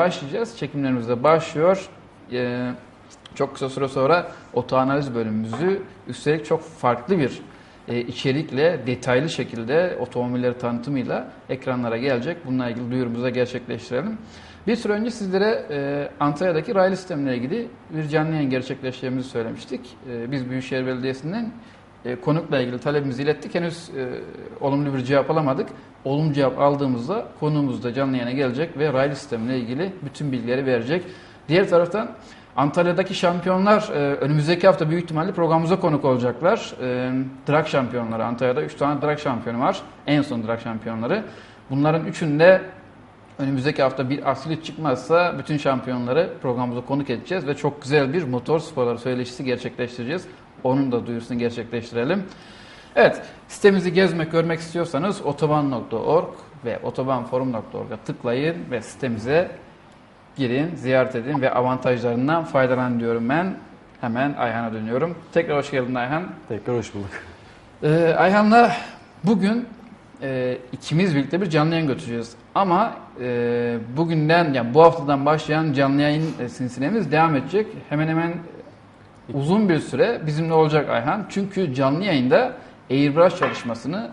başlayacağız. Çekimlerimiz de başlıyor. Ee, çok kısa süre sonra otoanaliz bölümümüzü üstelik çok farklı bir e, içerikle, detaylı şekilde otomobilleri tanıtımıyla ekranlara gelecek. Bununla ilgili duyurumuzu da gerçekleştirelim. Bir süre önce sizlere e, Antalya'daki raylı sistemle ilgili bir canlı yayın gerçekleştireceğimizi söylemiştik. E, biz Büyükşehir Belediyesi'nden e, konukla ilgili talebimizi ilettik. Henüz e, olumlu bir cevap alamadık. Olumlu cevap aldığımızda konuğumuz da canlı yayına gelecek ve raylı sistemle ilgili bütün bilgileri verecek. Diğer taraftan Antalya'daki şampiyonlar e, önümüzdeki hafta büyük ihtimalle programımıza konuk olacaklar. E, drag şampiyonları Antalya'da 3 tane drag şampiyonu var. En son drag şampiyonları. Bunların üçünde önümüzdeki hafta bir aksilik çıkmazsa bütün şampiyonları programımıza konuk edeceğiz ve çok güzel bir motor sporları söyleşisi gerçekleştireceğiz. Onun da duyurusunu gerçekleştirelim. Evet, sitemizi gezmek, görmek istiyorsanız otoban.org ve otobanforum.org'a tıklayın ve sitemize girin, ziyaret edin ve avantajlarından faydalanın diyorum ben. Hemen Ayhan'a dönüyorum. Tekrar hoş geldin Ayhan. Tekrar hoş bulduk. Ee, Ayhan'la bugün e, ikimiz birlikte bir canlı yayın götüreceğiz. Ama e, bugünden yani bu haftadan başlayan canlı yayın e, silsilemiz devam edecek. Hemen hemen uzun bir süre bizimle olacak Ayhan. Çünkü canlı yayında Airbrush çalışmasını,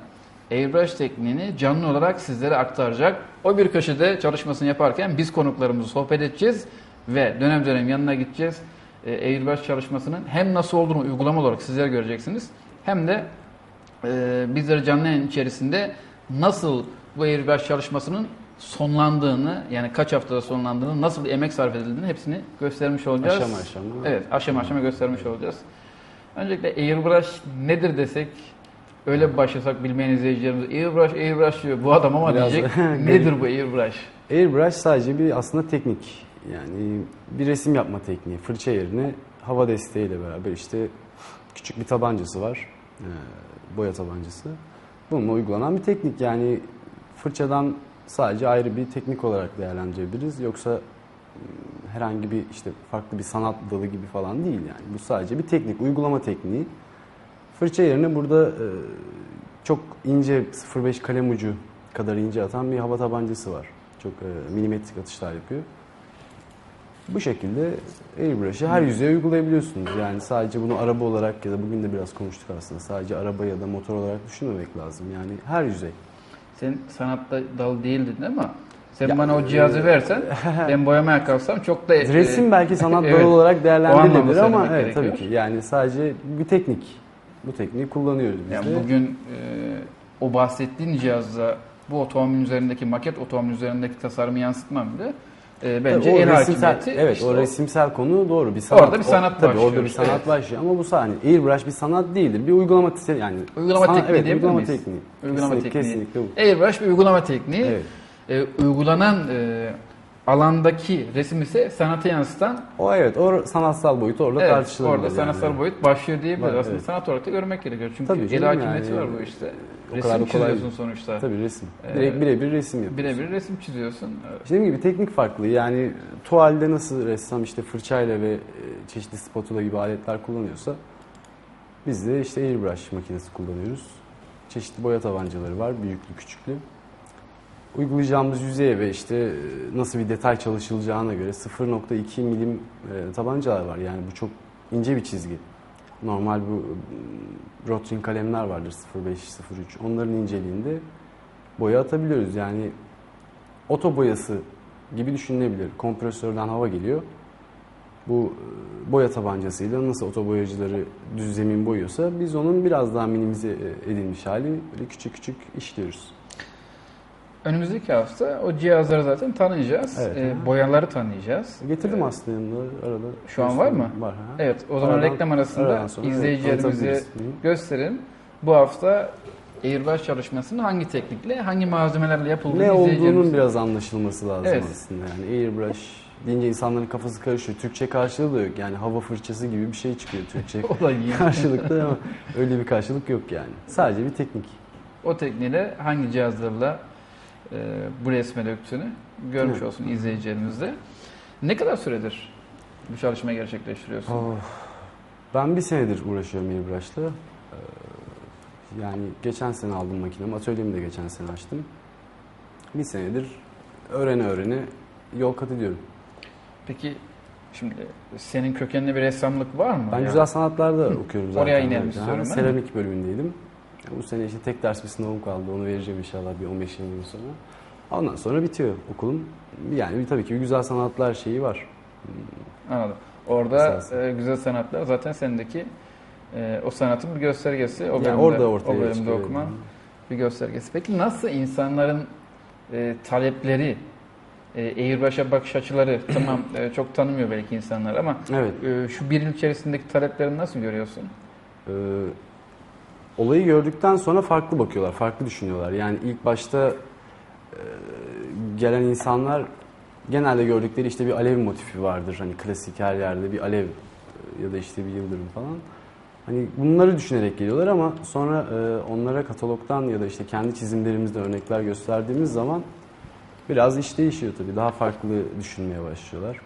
Airbrush tekniğini canlı olarak sizlere aktaracak. O bir köşede çalışmasını yaparken biz konuklarımızı sohbet edeceğiz ve dönem dönem yanına gideceğiz. E, Airbrush çalışmasının hem nasıl olduğunu uygulama olarak sizler göreceksiniz. Hem de e, bizlere canlı yayın içerisinde nasıl bu Airbrush çalışmasının sonlandığını yani kaç haftada sonlandığını, nasıl emek sarf edildiğini hepsini göstermiş olacağız. Aşama aşama. Evet, aşama aşama göstermiş olacağız. Öncelikle Airbrush nedir desek, öyle bir başlasak bilmeyen izleyicilerimiz Airbrush, Airbrush diyor bu adam ama Biraz diyecek nedir bu Airbrush? Airbrush sadece bir aslında teknik. Yani bir resim yapma tekniği. Fırça yerine hava desteğiyle beraber işte küçük bir tabancası var. Ee, boya tabancası. Bununla uygulanan bir teknik. Yani fırçadan sadece ayrı bir teknik olarak değerlendirebiliriz. Yoksa ım, herhangi bir işte farklı bir sanat dalı gibi falan değil yani. Bu sadece bir teknik, uygulama tekniği. Fırça yerine burada çok ince 0.5 kalem ucu kadar ince atan bir hava tabancası var. Çok e, milimetrik atışlar yapıyor. Bu şekilde airbrush'ı her yüzeye uygulayabiliyorsunuz. Yani sadece bunu araba olarak ya da bugün de biraz konuştuk aslında. Sadece araba ya da motor olarak düşünmemek lazım. Yani her yüzey. Sen sanatta dal değildin ama sen Ya, bana o cihazı e, versen ben boyamaya kalksam çok da e, Resim belki sanat Evet. dalı olarak O değerlendirilebilir ama evet tabii ki. Yani sadece bir teknik. Bu tekniği kullanıyoruz biz Yani de. bugün e, o bahsettiğin cihazda bu otomobilin üzerindeki maket otomobilin üzerindeki tasarımı yansıtmam bile e, bence Tabii resimsel, hakimiyeti. evet işte o o. resimsel konu doğru bir sanat. Orada bir sanat o, tabii başlıyor orada bir sanat evet. başlıyor ama bu sahne airbrush bir sanat değildir. Bir uygulama yani Uygulama tekniği evet, uygulama miyiz? tekniği. Uygulama kesinlikle, tekniği. Kesinlikle. Airbrush bir uygulama tekniği. Evet. E, uygulanan e, alandaki resim ise sanata yansıtan O evet o sanatsal boyutu orada evet, tartışılabilir. orada yani. sanatsal boyut başlıyor diyebiliriz. Var, Aslında evet. sanat olarak da görmek gerekiyor. Çünkü Tabii el canım hakimiyeti yani. var bu işte. O Resim kadar da kolay çiziyorsun değil. sonuçta. Tabii resim. Ee, Direkt birebir resim yapıyorsun. Birebir resim çiziyorsun. Evet. İşte dediğim gibi teknik farklı. Yani tuvalde nasıl ressam işte fırçayla ve e, çeşitli spatula gibi aletler kullanıyorsa biz de işte airbrush makinesi kullanıyoruz. Çeşitli boya tabancaları var, büyüklü küçüklü. Uygulayacağımız yüzeye ve işte e, nasıl bir detay çalışılacağına göre 0.2 milim e, tabancalar var. Yani bu çok ince bir çizgi. Normal bu Rotring kalemler vardır 0.5, 0.3. Onların inceliğinde boya atabiliyoruz. Yani oto boyası gibi düşünülebilir. Kompresörden hava geliyor. Bu e, boya tabancasıyla nasıl oto boyacıları düz zemin boyuyorsa biz onun biraz daha minimize edilmiş hali böyle küçük küçük işliyoruz. Önümüzdeki hafta o cihazları zaten tanıyacağız. Evet. E, boyaları tanıyacağız. Getirdim E, aslında yanında arada. Şu an var mı? Var. Ha. Evet, o zaman Aradan- reklam arasında evet, izleyicilerimize. Hı. gösterin. Bu hafta Airbrush çalışmasının hangi teknikle, hangi malzemelerle yapıldığını Ne olduğunun biraz anlaşılması lazım Evet. aslında. Yani airbrush deyince insanların kafası karışıyor. Türkçe karşılığı da yok. Yani hava fırçası gibi bir şey çıkıyor Türkçe karşılıkta ama öyle bir karşılık yok yani. Sadece bir teknik. O tekniğiyle hangi cihazlarla e, bu resme döktüğünü görmüş Evet. olsun izleyicilerimiz de. Ne kadar süredir bu çalışmayı gerçekleştiriyorsun? Oh, Ben bir senedir uğraşıyorum airbrush'la. Ee, Yani geçen sene aldım makinemi. Atölyemi de geçen sene açtım. Bir senedir öğrene öğrene yol kat ediyorum. Peki şimdi senin kökenli bir ressamlık var mı? Ben Yani güzel sanatlarda okuyorum zaten. Oraya inelim istiyorum ben. Seramik bölümündeydim. Ya Bu sene işte tek ders bir sınavım kaldı. Onu vereceğim inşallah bir 15 yıl sonra. Ondan sonra bitiyor okulum. Yani bir, tabii ki bir güzel sanatlar şeyi var. Anladım. Orada Esasında. e, güzel sanatlar zaten sendeki e, o sanatın bir göstergesi. O yani bölümde, orada ortaya o bölümde okuman bir göstergesi. Peki nasıl insanların e, talepleri, e, Airbrush'a bakış açıları tamam e, çok tanımıyor belki insanlar ama Evet. e, şu bir yıl içerisindeki taleplerini nasıl görüyorsun? Ee, olayı gördükten sonra farklı bakıyorlar, farklı düşünüyorlar. Yani ilk başta e, gelen insanlar genelde gördükleri işte bir alev motifi vardır. Hani klasik her yerde bir alev e, ya da işte bir yıldırım falan. Hani bunları düşünerek geliyorlar ama sonra e, onlara katalogdan ya da işte kendi çizimlerimizde örnekler gösterdiğimiz zaman biraz iş değişiyor tabii. Daha farklı düşünmeye başlıyorlar.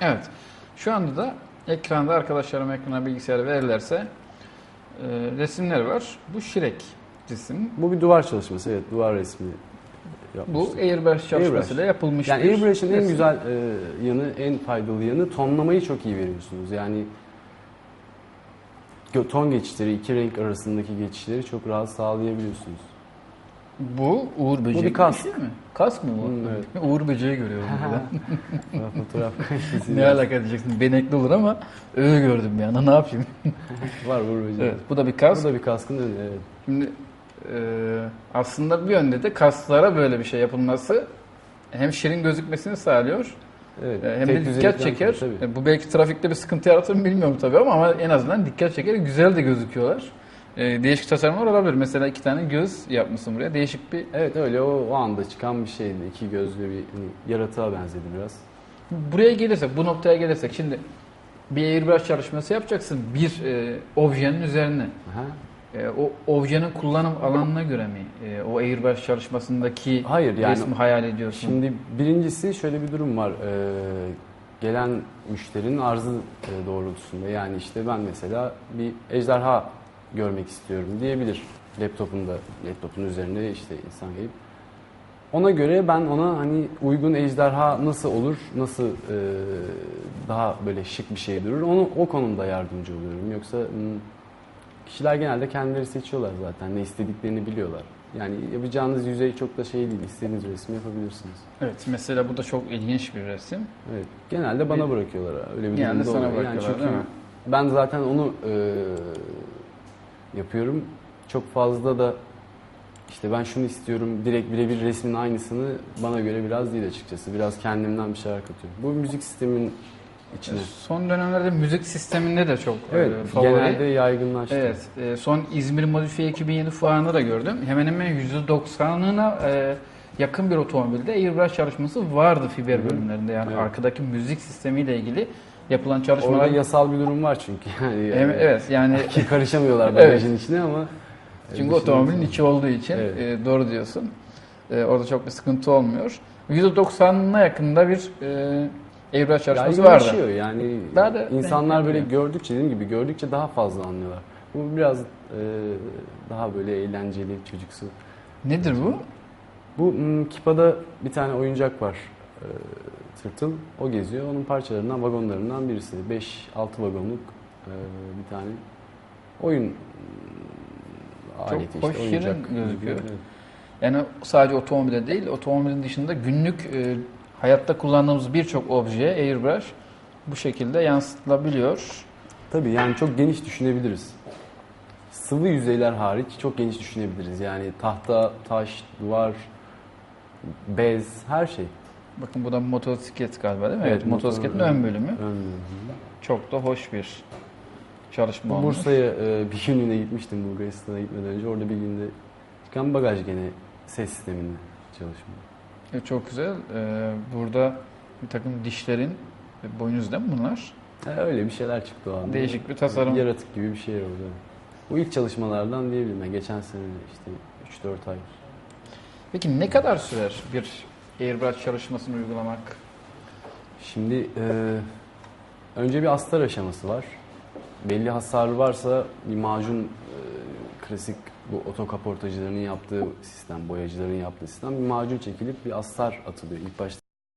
Evet. Şu anda da ekranda arkadaşlarım ekrana bilgisayarı verirlerse resimler var. Bu Şirek resim. Bu bir duvar çalışması, evet duvar resmi Bu yapmıştık. Airbrush çalışmasıyla yapılmış Yani Airbrush'ın en güzel e, yanı, en faydalı yanı tonlamayı çok iyi veriyorsunuz. Yani ton geçişleri, iki renk arasındaki geçişleri çok rahat sağlayabiliyorsunuz. Bu Uğur Böceği. bir kask. değil mi? Kask mı bu? Evet. Uğur Böceği görüyorum burada. Fotoğraf ne alaka diyeceksin? Benekli olur ama öyle gördüm yani. Ne yapayım? var vur böceği. evet, bu da bir kask. Bu da bir kaskın önü. Evet. Şimdi e, aslında bir yönde de kasklara böyle bir şey yapılması hem şirin gözükmesini sağlıyor Evet. e, hem de dikkat çeker. tabii. E, Bu belki trafikte bir sıkıntı yaratır mı bilmiyorum tabii ama, ama en azından dikkat çeker. Güzel de gözüküyorlar. E, değişik tasarımlar olabilir. Mesela iki tane göz yapmışsın buraya. Değişik bir Evet öyle o, o anda çıkan bir şeydi. İki gözlü bir hani, yaratığa benzedi biraz. Buraya gelirsek, bu noktaya gelirsek şimdi bir airbrush çalışması yapacaksın bir e, objenin üzerine. Aha. E, o objenin kullanım alanına göre mi e, o airbrush çalışmasındaki Hayır yani resmi hayal ediyorsun? Şimdi birincisi şöyle bir durum var. Ee, gelen müşterinin arzı e, doğrultusunda. Yani işte ben mesela bir ejderha görmek istiyorum diyebilir. Laptopunda, laptopun üzerinde işte insan gelip. Ona göre ben ona hani uygun ejderha nasıl olur, nasıl e, daha böyle şık bir şey durur, onu o konumda yardımcı oluyorum. Yoksa hmm, kişiler genelde kendileri seçiyorlar zaten, ne istediklerini biliyorlar. Yani yapacağınız yüzey çok da şey değil, istediğiniz resmi yapabilirsiniz. Evet mesela bu da çok ilginç bir resim. Evet, genelde bana bırakıyorlar. Öyle bir Genelde durumda sana oluyor. bırakıyorlar, çünkü değil mi? ben zaten onu e, yapıyorum. Çok fazla da işte ben şunu istiyorum, direkt birebir resmin aynısını bana göre biraz değil açıkçası. Biraz kendimden bir şeyler katıyorum. Bu müzik sistemin içine. Son dönemlerde müzik sisteminde de çok Evet, e, favori. genelde yaygınlaştı. Evet, e, son İzmir Modifiye 2007 fuarında da gördüm. Hemen hemen %90'ına e, yakın bir otomobilde airbrush çalışması vardı fiber Hı bölümlerinde. Yani Evet. arkadaki müzik sistemiyle ilgili yapılan Orada çalışmalar. yasal bir durum var çünkü. Yani, evet yani Ki karışamıyorlar Evet. bagajın içine ama çünkü otomobilin içi olduğu için Evet. e, doğru diyorsun. E, orada çok bir sıkıntı olmuyor. %90'ına yakında bir e, airbrush çalışması vardı. Yani Daha da insanlar böyle gördükçe dediğim gibi gördükçe daha fazla anlıyorlar. Bu biraz e, daha böyle eğlenceli, çocuksu. Nedir bu? Bu hmm, Kipa'da bir tane oyuncak var. E, tırtıl. O geziyor. Onun parçalarından, vagonlarından birisi. 5-6 vagonluk e, bir tane oyun Çok aleti işte, hoş, şirin oyuncak. gözüküyor. Evet. Yani sadece otomobilde değil, otomobilin dışında günlük e, hayatta kullandığımız birçok objeye airbrush bu şekilde yansıtılabiliyor. Tabii yani çok geniş düşünebiliriz. Sıvı yüzeyler hariç çok geniş düşünebiliriz. Yani tahta, taş, duvar, bez, her şey. Bakın bu da motosiklet galiba değil mi? Evet, Evet, motosikletin motor- ön bölümü. Ön bölümü. Çok da hoş bir çalışma olmuş. Bursa'ya e, bir günlüğüne gitmiştim Bulgaristan'a gitmeden önce. Orada bir günde çıkan bagaj gene ses sisteminde çalışma. Evet, çok güzel. Ee, burada bir takım dişlerin e, boynuz değil mi bunlar? Ha, öyle bir şeyler çıktı o anda. Değişik bir tasarım. Yaratık gibi bir şey oldu. Bu ilk çalışmalardan diyebilirim. Geçen sene işte 3-4 ay. Peki ne kadar sürer bir airbrush çalışmasını uygulamak? Şimdi e, önce bir astar aşaması var. Belli hasarı varsa bir macun e, klasik bu otokaportacıların yaptığı sistem, boyacıların yaptığı sistem bir macun çekilip bir astar atılıyor. İlk başta